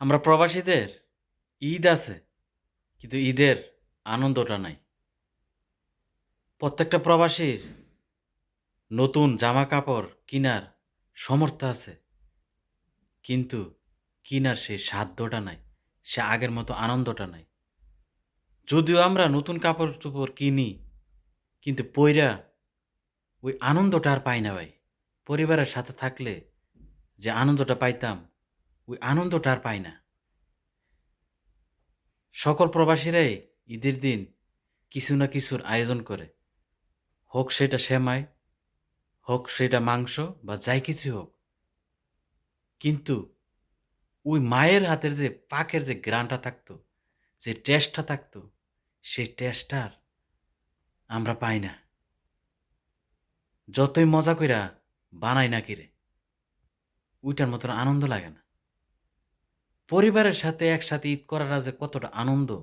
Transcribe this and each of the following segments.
আমরা প্রবাসীদের ঈদ আছে, কিন্তু ঈদের আনন্দটা নাই। প্রত্যেকটা প্রবাসীর নতুন জামা কাপড় কেনার সমর্থ আছে, কিন্তু কিনার সেই সাধ্যটা নাই, সে আগের মতো আনন্দটা নাই। যদিও আমরা নতুন কাপড় চোপড় কিনি, কিন্তু পইরা ওই আনন্দটা আর পাই না ভাই। পরিবারের সাথে থাকলে যে আনন্দটা পাইতাম ওই আনন্দটা আর পাই না। সকল প্রবাসীরাই ঈদের দিন কিছু না কিছুর আয়োজন করে। হোক সেটা সেমাই, হোক সেটা মাংস বা যাই কিছু হোক। কিন্তু ওই মায়ের হাতের যে পাকের যে গ্রানটা থাকতো, যে টেস্টটা থাকতো, সেই টেস্টটা আর আমরা পাই না। যতই মজা কইরা বানাই না কিরে, ওইটার মতন আনন্দ লাগে না। পরিবারের সাথে একসাথে ঈদ করার যে কতটা আনন্দ?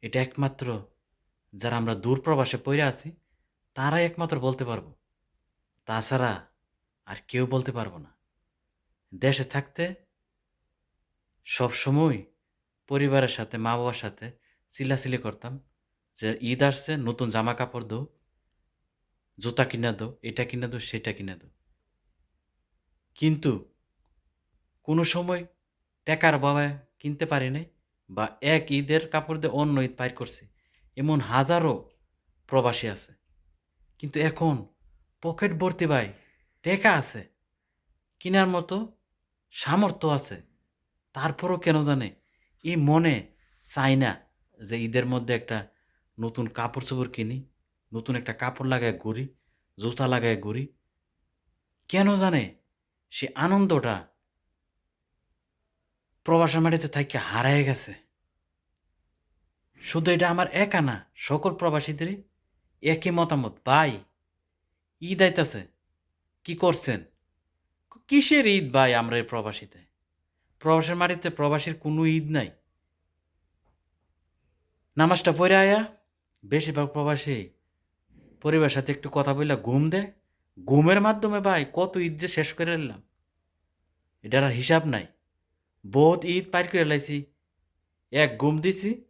এটা একমাত্র যারা আমরা দূর প্রবাসে পড়ে আছি, তারাই একমাত্র বলতে পারব। তাছাড়া আর কেউ বলতে পারব না। দেশে থাকতে সব সময় পরিবারের সাথে মা বাবার সাথে চিল্লাচিল্লি করতাম যে ঈদ আসছে, নতুন জামা কাপড় দো, জুতা কিনা দো, এটা কিনা দো, সেটা কিনা দো। কিন্তু কোনো সময় টাকার বাবা কিনতে পারি নাই বা এক ঈদের কাপড় দিয়ে অন্য ঈদ পার করছে। এমন হাজারো প্রবাসী আছে। কিন্তু এখন পকেট ভর্তি ভাই, টেকা আছে। কেনার মতো সামর্থ্য আছে। তারপরও কেন জানে? এই মনে চাই না যে ঈদের মধ্যে একটা নতুন কাপড় চোপড় কিনি, নতুন একটা কাপড় লাগায় ঘুরি, জুতা লাগায় ঘুরি। কেন জানে? সে আনন্দটা প্রবাসের মাটিতে থাইকে হারায় গেছে। শুধু এটা আমার একা না, সকল প্রবাসীদেরই একই মতামত, ভাই, ঈদ আইতাছে, কি করছেন? কিসের ঈদ ভাই আমরা এই প্রবাসীতে? প্রবাসের মাটিতে প্রবাসীর কোনো ঈদ নাই। নামাজটা পড়ে আয়া, বেশিরভাগ প্রবাসী পরিবারের সাথে একটু কথা বললে ঘুম দে। ঘুমের মাধ্যমে ভাই কত ঈদ যে শেষ করে নিলাম। এটার হিসাব নাই। বহুত ঈদ পার করে লাইছি। এক ঘুম দিছি,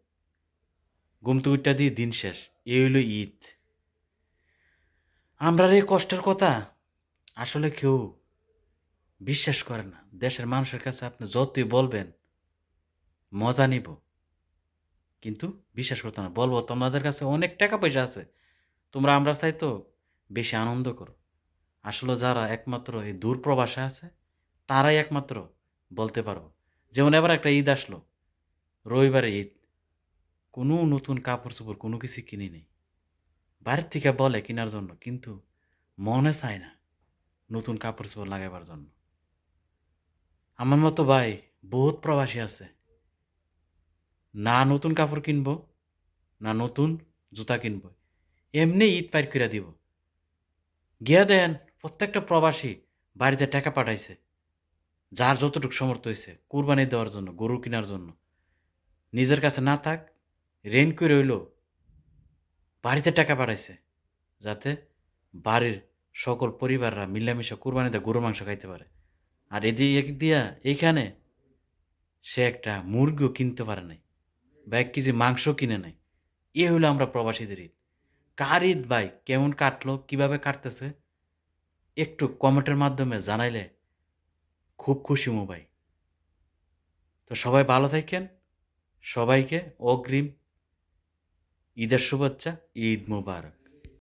ঘুম তো উঠটা দিয়ে দিন শেষ। এই হইল ঈদ। আমরা এই কষ্টের কথা আসলে কেউ বিশ্বাস করে না। দেশের মানুষের কাছে আপনি যতই বলবেন, মজা নিব। কিন্তু বিশ্বাস করতে না। বলব, তোমাদের কাছে অনেক টাকা পয়সা আছে। তোমরা আমরা চাই তো বেশি আনন্দ করো। আসলে যারা একমাত্র এই দূর প্রবাসে আছে, তারাই একমাত্র বলতে পারব। যেমন এবার একটা ঈদ আসলো, রবিবারে ঈদ, কোনো নতুন কাপড় চোপড় কোনো কিছু কিনি নেই। বাড়ির থেকে বলে কেনার জন্য, কিন্তু মনে চায় না নতুন কাপড় চোপড় লাগাবার জন্য। আমার মতো ভাই বহুত প্রবাসী আছে। না নতুন কাপড় কিনব, না নতুন জুতা কিনব, এমনি ঈদ পার করে দিব। গিয়া দেন, প্রত্যেকটা প্রবাসী বাড়িতে টাকা পাঠাইছে। যার যতটুকু সমর্থ হয়েছে কুরবানি দেওয়ার জন্য, গরু কেনার জন্য, নিজের কাছে না থাক রেন করে হইল, বাড়িতে টাকা পাঠাইছে, যাতে বাড়ির সকল পরিবাররা মিলামিশা কুরবানিতে গরু মাংস খাইতে পারে। আর এদিক দিয়া এইখানে সে একটা মুরগিও কিনতে পারে নাই, বা এক কেজি মাংস কিনে নাই। এ হলো আমরা প্রবাসীদের ঈদ। কার ঈদ ভাই? কেমন কাটলো? কীভাবে কাটতেছে? একটু কমেন্টের মাধ্যমে জানাইলে খুব খুশি মোবাই তো সবাই ভালো থাকেন। সবাইকে অগ্রিম ঈদের শুভেচ্ছা ঈদ মুবারক।